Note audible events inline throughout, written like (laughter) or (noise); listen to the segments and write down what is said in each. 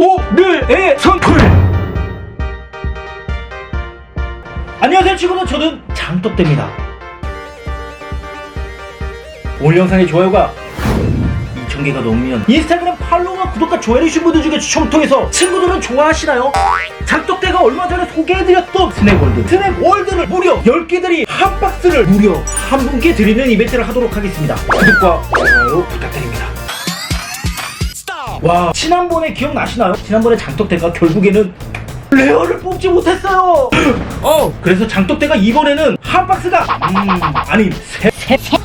오늘의 선풀. 안녕하세요 친구들. 저는 장떡대입니다. 오늘 영상의 좋아요가 2000개가 넘으면 인스타그램 팔로우와 구독과 좋아요 해주신 분들 중에 추첨을 통해서 친구들은 좋아하시나요? 장떡대가 얼마 전에 소개해드렸던 스낵월드. 스낵월드를 무려 10개들이 한 박스를 무려 한 분께 드리는 이벤트를 하도록 하겠습니다. 구독과 좋아요 부탁드립니다 와 지난번에 기억나시나요? 지난번에 장떡대가 결국에는 레어를 뽑지 못했어요. (laughs) 어. 그래서 장떡대가 이번에는 한 박스가 음 아니 세, 세, 세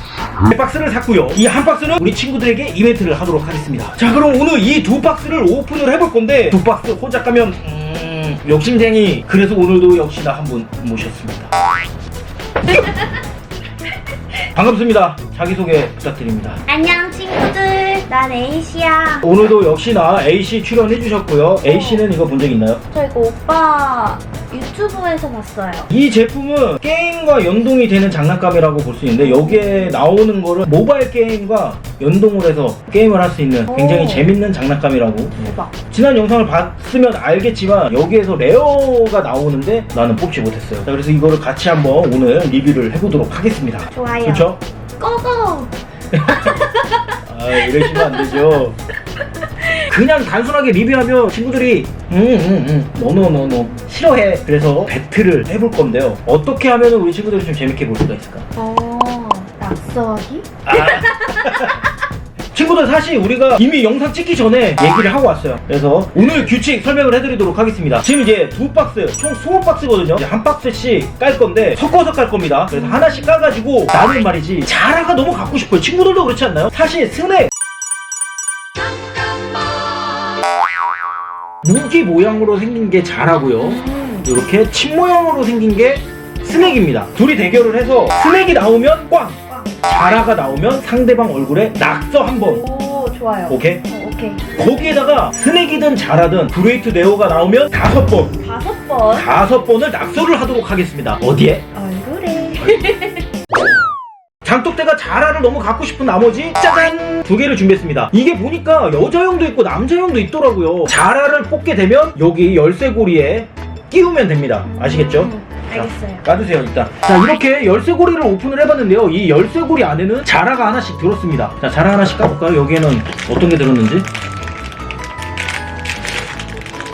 박스를 샀고요. 이 한 박스는 우리 친구들에게 이벤트를 하도록 하겠습니다. 자 그럼 오늘 이 두 박스를 오픈을 해볼 건데 두 박스 혼자 까면 음 욕심쟁이. 그래서 오늘도 역시나 한 분 모셨습니다. (laughs) 반갑습니다. 자기소개 부탁드립니다. 안녕 친구들 난 에이시야 오늘도 역시나 A씨 출연해 주셨고요. A씨는 이거 본 적 있나요? 저 이거 오빠 유튜브에서 봤어요 이 제품은 게임과 연동이 되는 장난감이라고 볼 수 있는데 여기에 나오는 거를 모바일 게임과 연동을 해서 게임을 할 수 있는 굉장히 오. 재밌는 장난감이라고 대박 지난 영상을 봤으면 알겠지만 여기에서 레어가 나오는데 나는 뽑지 못했어요. 자, 그래서 이거를 같이 한번 오늘 리뷰를 해보도록 하겠습니다. 좋아요 그렇죠? 고고 (laughs) 아 이러시면 안 되죠. 그냥 단순하게 리뷰하면 친구들이 음음음 노노노노 싫어해. 그래서 배틀을 해볼 건데요. 어떻게 하면 우리 친구들이 좀 재밌게 볼 수가 있을까? 어 낙서하기? 아. 친구들 사실 우리가 이미 영상 찍기 전에 얘기를 하고 왔어요. 그래서 오늘 규칙 설명을 해드리도록 하겠습니다. 지금 이제 두 박스, 총 20박스거든요. 이제 한 박스씩 깔 건데 섞어서 깔 겁니다. 그래서 하나씩 까가지고 나는 말이지 자라가 너무 갖고 싶어요. 친구들도 그렇지 않나요? 사실 스낵 무기 모양으로 생긴 게 자라고요. 음. 이렇게 침 모양으로 생긴 게 스낵입니다. 둘이 대결을 해서 스낵이 나오면 꽝, 꽝. 자라가 나오면 상대방 얼굴에 낙서 한 번. 오 좋아요 오케이? 어, 오케이 거기에다가 스낵이든 자라든 브레이트 네오가 나오면 다섯 번. 다섯 번 다섯 번을 낙서를 하도록 하겠습니다. 어디에? 얼굴에 (laughs) 장독대가 자라를 너무 갖고 싶은 나머지 짜잔 두 개를 준비했습니다. 이게 보니까 여자용도 있고 남자용도 있더라고요. 자라를 뽑게 되면 여기 열쇠고리에 끼우면 됩니다. 아시겠죠? 음, 알겠어요 까주세요 일단 자 이렇게 열쇠고리를 오픈을 해봤는데요 이 열쇠고리 안에는 자라가 하나씩 들었습니다 자 자라 하나씩 까볼까요 여기에는 어떤 게 들었는지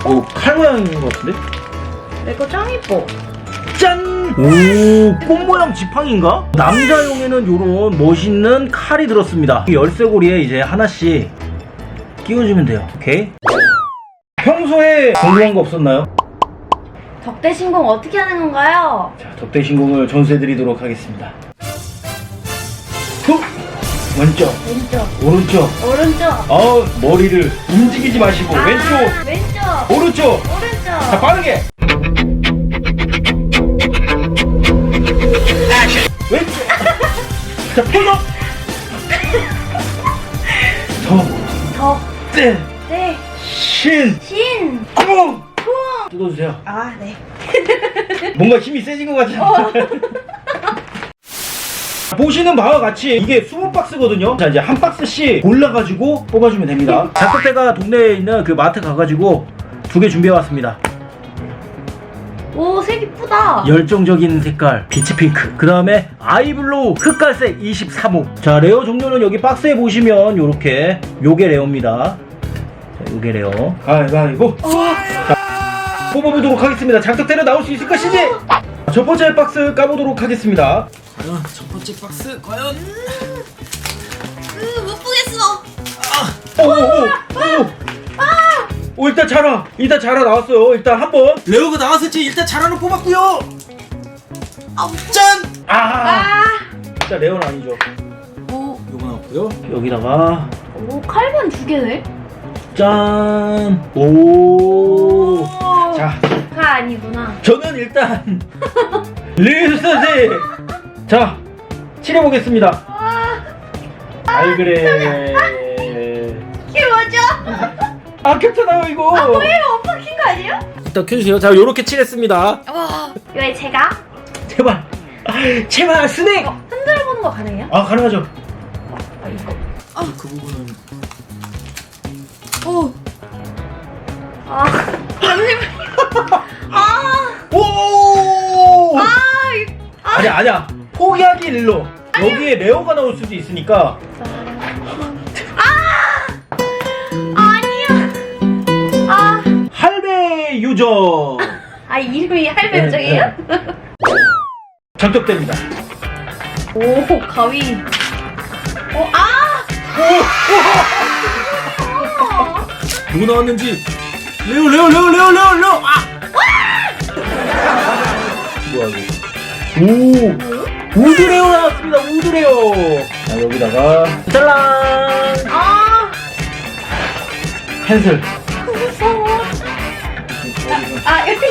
오, 칼 모양인 것 같은데? 이거 짱 이뻐 짠! 오, 꽃 모양 지팡인가? 남자용에는 요런 멋있는 칼이 들었습니다. 이 열쇠고리에 이제 하나씩 끼워주면 돼요. 오케이? 평소에 궁금한 거 없었나요? 덕대 신공 어떻게 하는 건가요? 자, 덕대 신공을 전수해드리도록 하겠습니다. 후! 왼쪽, 왼쪽 오른쪽. 오른쪽 어, 머리를 움직이지 마시고 아, 왼쪽, 왼쪽 오른쪽. 오른쪽 자, 빠르게. 왼쪽. (laughs) 자, 풀어. 더, 덕 때, 네, 신, 신, 쿵. 쿵. 뜯어주세요. 아, 네. (laughs) 뭔가 힘이 세진 것 같지 않아요? (laughs) 보시는 바와 같이 이게 20박스거든요. 자, 이제 한 박스씩 골라가지고 뽑아주면 됩니다. 작곡대가 동네에 있는 그 마트 가가지고 두 개 준비해왔습니다. 오, 색 이쁘다. 열정적인 색깔 비치 핑크 그 다음에 아이블로우 흑갈색 23호 자 레어 종류는 여기 박스에 보시면 요렇게 요게 레어입니다 자 요게 레어 가위바위보 자 뽑아보도록 하겠습니다. 장떡대로 나올 수 있을 것이지? 첫 번째 박스 까보도록 하겠습니다. 과연 첫 번째 박스 과연? 으, 못 보겠어. 오 오 오 오, 일단 자라. 일단 자라 나왔어요. 일단 한 번. 레오가 나왔을지 일단 잘하는 뽑았고요. 아우 짠! 아. 아, 일단 레어는 아니죠. 오 요거 나왔고요. 여기다가. 오, 칼반 두 개네. 짠. 오. 자, 가 아니구나. 저는 일단 (laughs) 리스지 자 칠해보겠습니다 아, 아이 그래 이게 뭐죠? 아 괜찮아요 이거 아, 뭐예요? 오빠 킨거 아니에요? 일단 켜주세요 자 요렇게 칠했습니다 와. 왜 제가 제발 아, 제발 스낵 이거 흔들어 보는 거 가능해요? 아 가능하죠 아, 이거. 아그 부분은 오. 아, (laughs) 잠시만. (laughs) 아, 오! 아, 이- 아니야 아니야 포기하기 일로 여기에 레어가 나올 수도 있으니까 아니야. 아, 할배 유저 아 이름이 할배정이에요? 장독됩니다 오, 가위. 어, 아! 어. 누구 나왔는지 레오 레오 레오 레오 레오 레오. 아! 뭐야 이거? 오! 우드레오 나왔습니다. 우드레오. 자 여기다가 짤랑 아, 펜슬. 무서워. 아, 이렇게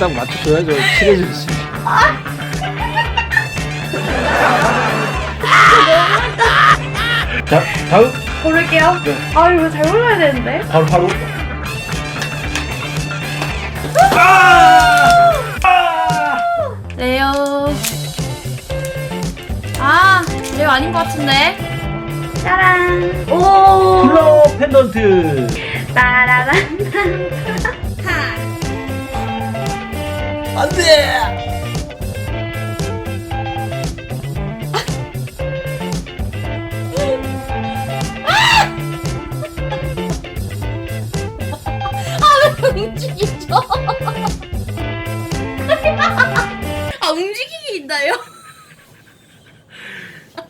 딱 맞춰줘야죠. 칠해줄 수. 자 다음 고를게요. 네. 아, 이거 잘 골라야 되는데. 바로 바로 아! 아! 레오. 아, 레오 아닌 것 같은데. 짜란. 오. 플러 펜던트 따라란. 안돼 움직이죠? 아, 움직이기 있나요?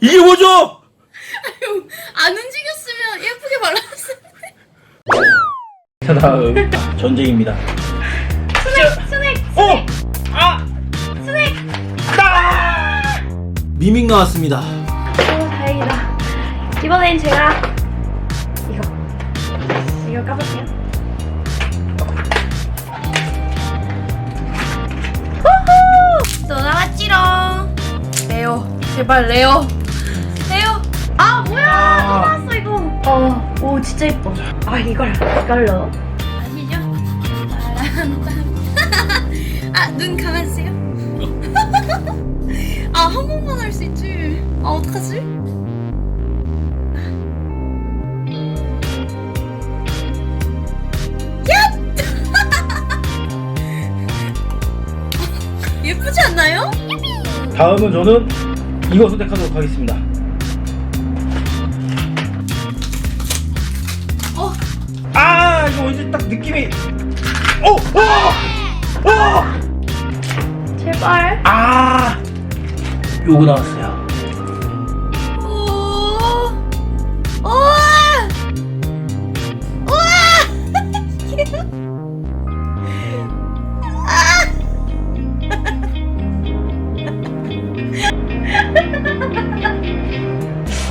이게 뭐죠 안 움직였으면 예쁘게 발랐을 자 다음 전쟁입니다 스낵, 스낵, 어! 미밍 나왔습니다 오, 다행이다. 이번엔 제가 이거 이거 까볼게요. 후후! 또 나왔지롱. 레오, 제발 레오, 레오. 아 뭐야? 아. 또 나왔어 이거. 어, 오 진짜 예뻐. 아 이걸 이걸로. 아시죠? (laughs) 아 눈 감아주세요. (laughs) 아 한 번만 할 수 있지. 아 어떡하지? (laughs) 예쁘지 않나요? 다음은 저는 이거 선택하도록 하겠습니다 어. 아 이거 이제 딱 느낌이 어! 어! 어! 제발. 아 요거 나왔어요 오. 우와. 우와. (laughs)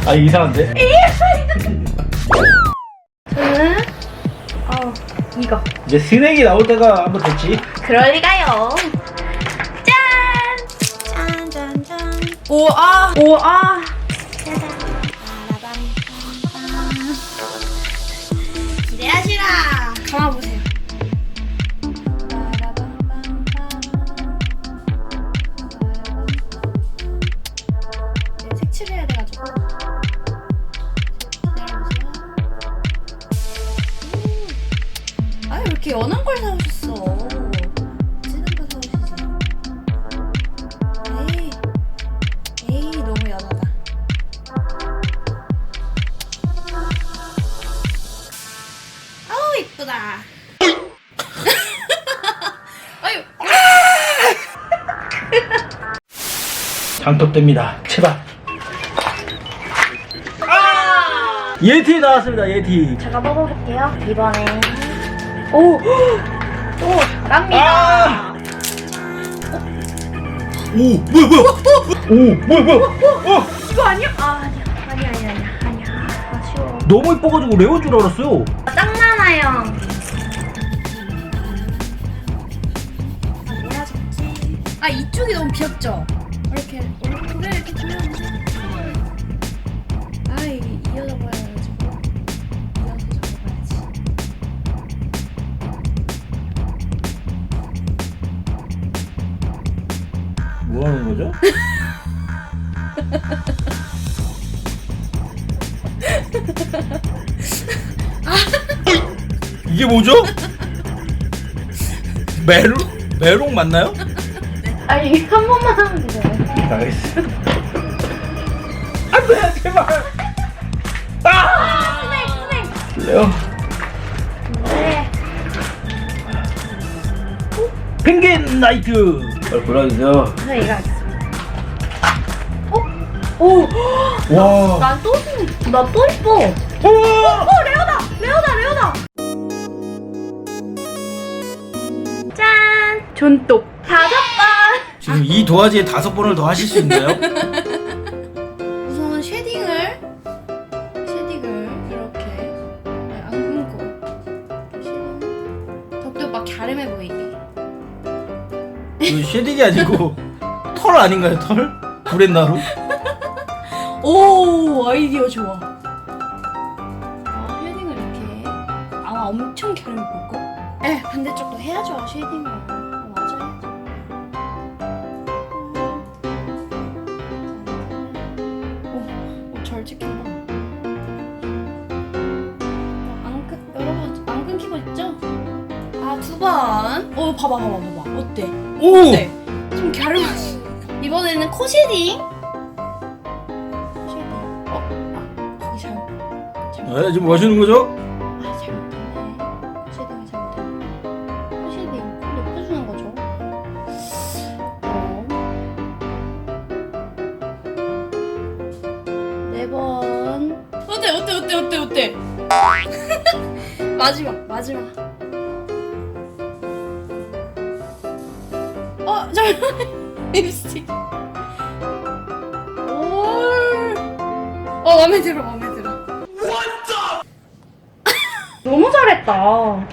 아 이상한데? 저는 어 이거. 이제 스낵이 나올 때가 한번 됐지 그럴 리가요. 오, 아! 오, 아! 기대하시라! 감아보세요. 장독됩니다 제발 아! 예티 나왔습니다 예티 제가 먹어볼게요. 이번에. 오! 오, 잘합니다. 아! 오 뭐야 뭐야 오 뭐야 뭐야 어! 이거 아니야? 아, 아니야. 아니야, 아니야, 아니야. 아니야. 아쉬워. 너무 이뻐가지고 레오인 줄 알았어요 아, 짱 많아요. 아 이쪽이 너무 귀엽죠? 이렇게 이렇게. 아 이게 이어져 이어서. 뭐 하는 거죠? (laughs) 이게 뭐죠? 메롱? 메롱 맞나요? 아니 한 번만 하면 되잖아 요. 알겠어. 안 돼 제발. 아! 레오. 네. 펭귄 나이트. 잘 골라주세요. 저 이거. 어? 오! 와. 난또 나또 이뻐. 오! 어 레오다 레오다 레오다. 짠 존똑 다섯 번. 지금 이 도화지에 다섯 번을 더 하실 수 있나요? (laughs) 우선 쉐딩을 쉐딩을 이렇게 네, 안 굶고 덕도 막 갸름해 보이게. 그 쉐딩이 아니고 털 아닌가요 털? 브랜나루? 오 아이디어 좋아. 아 쉐딩을 이렇게 아마 엄청 갸름해 걸? 에 반대쪽도 해야죠 쉐딩을. 번. 오 봐봐 봐봐 봐봐 어때? 오! 어때? 좀 갸름하지? 이번에는 코 쉐딩. 쉐딩. 어? 아, 거기 잘못. 잘못. 네, 지금 뭐 하시는 거죠? 아, 잘못했네. 코 쉐딩이 잘못했네. 코 쉐딩. 코 높여주는 거죠. 어. 네 번. 어때, 어때, 어때, 어때, 어때? (laughs) 마지막, 마지막. 어, 잠깐 (laughs) 립스틱. 올. 어, 마음에 들어, 마음에 들어. 너무 잘했다.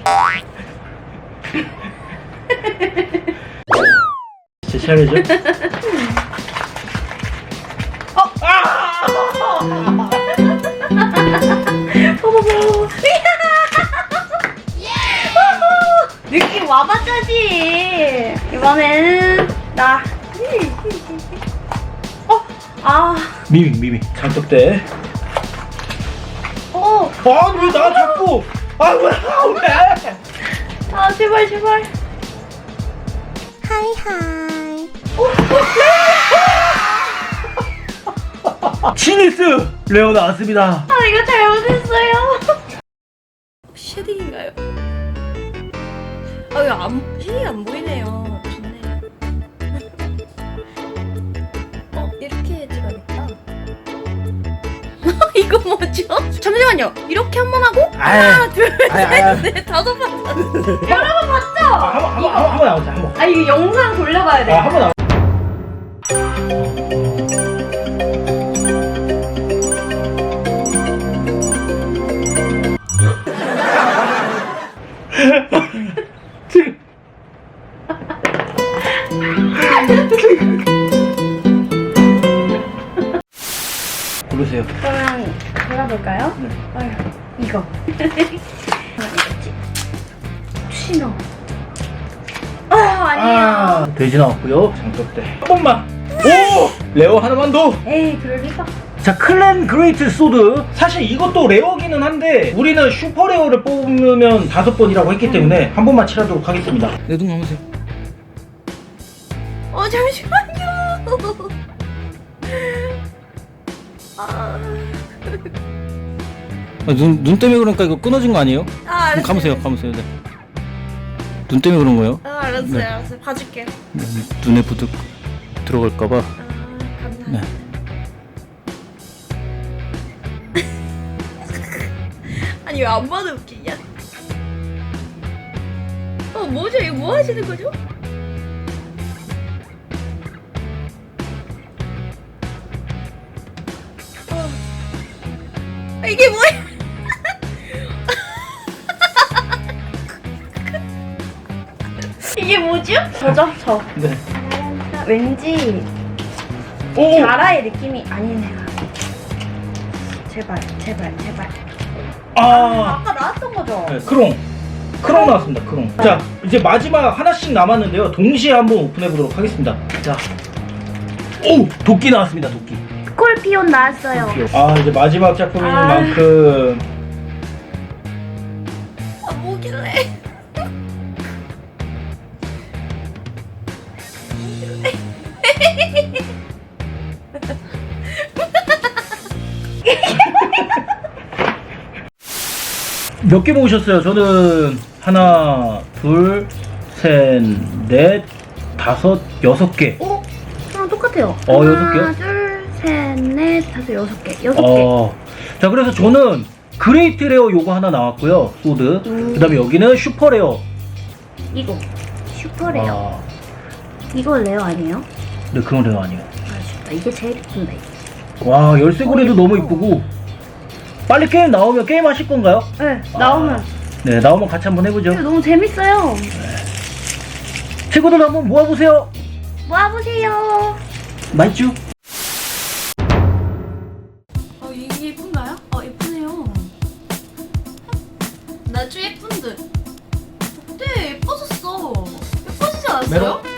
제 차례죠? (laughs) 포포 포. 느낌 와봤자지. 이번에는 나. 어, 아, 미미 미미 장떡대 어, 아왜 나 자꾸 아 왜? 왜? 아 제발 제발. 치니스 레오 나왔습니다 아 이거 잘못했어요. 아 이거 안 쉐딩 안 보이네요. 좋네요. (laughs) 어 이렇게 찍어야겠다. (laughs) 이거 뭐죠? 잠시만요. 이렇게 한 번 하고 하나 둘 아이, 아이. 셋넷 다섯 번. 여러분 아, 봤죠? 한번 한번 한번 한번 나오자 한번 아 이거 영상 돌려봐야 돼. 아 한번 나 고르세요 그러면 골라볼까요? 네. 아유, 이거. 아니겠지? 혹시나. 아, 아니야. 아 돼지 나왔고요 장떡대 한 번만 오 레오 하나만 더 에이, 그럴 리가. 자, 클랜 그레이트 소드. 사실 이것도 레어기는 한데 우리는 슈퍼 레어를 뽑으면 다섯 번이라고 했기 때문에 한 번만 칠하도록 하겠습니다. 내 눈 감으세요. 어, 잠시만요. (laughs) 아, 눈, 눈 때문에 그러니까 이거 끊어진 거 아니에요? 아 알았어요. 감으세요, 감으세요. 네. 눈 때문에 그런 거예요? 아, 알았어요, 네. 알았어요. 봐줄게요. 네, 눈에 부득 들어갈까봐. 아, 감사합니다. 네. (laughs) 아니 왜 안 봐도 웃기냐? 어 뭐죠? 이거 뭐 하시는 거죠? 아, 이게 뭐야? 이게 뭐죠? 저죠 저. 네. 왠지 오! 자라의 느낌이 아니네요. 제발, 제발, 제발. 아, 아까 나왔던 거죠? 네, 크롱. 크롱 나왔습니다, 크롱. 자, 이제 마지막 하나씩 남았는데요. 동시에 한번 오픈해 보도록 하겠습니다. 자. 오! 도끼 나왔습니다, 도끼. 스콜피온 나왔어요. 아, 이제 마지막 작품인 아. 만큼. 아, 뭐길래? (laughs) 몇 개 모으셨어요? 저는 하나, 둘, 셋, 넷, 다섯, 여섯 개. 어? 저랑 똑같아요. 어, 하나, 여섯 개요? 둘, 셋, 넷, 다섯, 여섯 개. 여섯 개. 어. 자, 그래서 저는 그레이트 레어 요거 하나 나왔고요. 소드. 음. 그 다음에 여기는 슈퍼 레어. 이거. 슈퍼레어. 아, 이거 레어 아니에요? 네, 그건 레어 아니에요. 아쉽다. 이게 제일 이쁜데. 와, 열쇠고리도 너무 이쁘고. 빨리 게임 나오면 게임 하실 건가요? 네, 나오면. 아, 네, 나오면 같이 한번 해보죠. 이거 너무 재밌어요. 친구들 한번 모아보세요. 모아보세요. 맛있죠? 나 좀 예쁜데. 네, 예뻐졌어. 예뻐지지 않았어요? 메론?